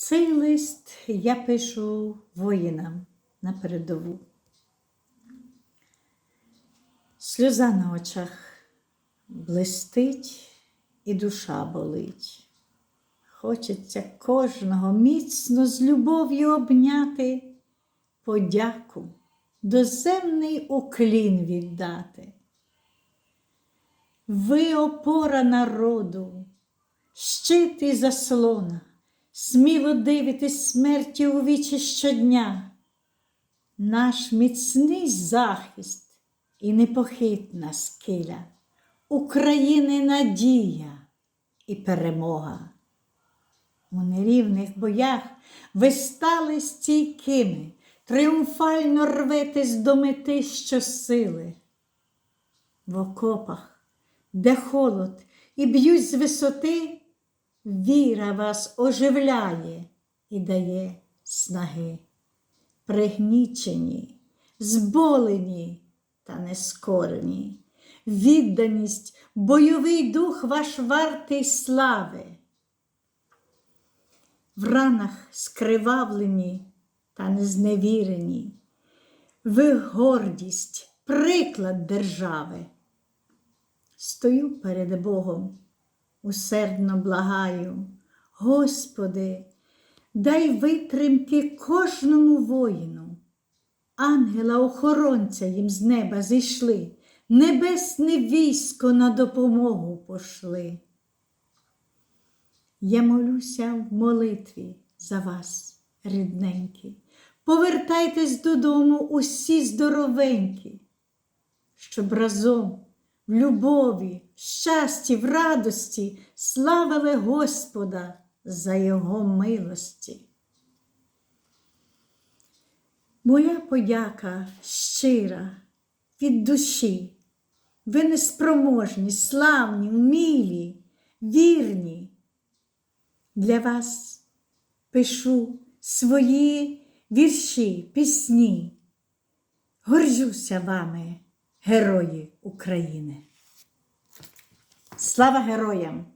Цей лист я пишу воїнам на передову. Сльоза на очах блистить і душа болить. Хочеться кожного міцно з любов'ю обняти, подяку, доземний уклін віддати. Ви опора народу, щит і заслона, сміло дивитесь смерті у вічі щодня. Наш міцний захист і непохитна скеля, України надія і перемога. У нерівних боях ви стали стійкими, тріумфально рветесь до мети щосили. В окопах, де холод і б'ють з висоти, віра вас оживляє і дає снаги. Пригнічені, зболені та нескорені, відданість, бойовий дух ваш вартий слави. В ранах скривавлені та незневірені, ви гордість, приклад держави. Стою перед Богом, усердно благаю, Господи, дай витримки кожному воїну. Ангела-охоронця їм з неба зійшли, небесне військо на допомогу пошли. Я молюся в молитві за вас, рідненькі. Повертайтесь додому усі здоровенькі, щоб разом в любові, щасті, в радості славили Господа за Його милості. Моя подяка щира від душі. Ви неспроможні, славні, вмілі, вірні. Для вас пишу свої вірші, пісні. Горжуся вами, герої України. Слава героям!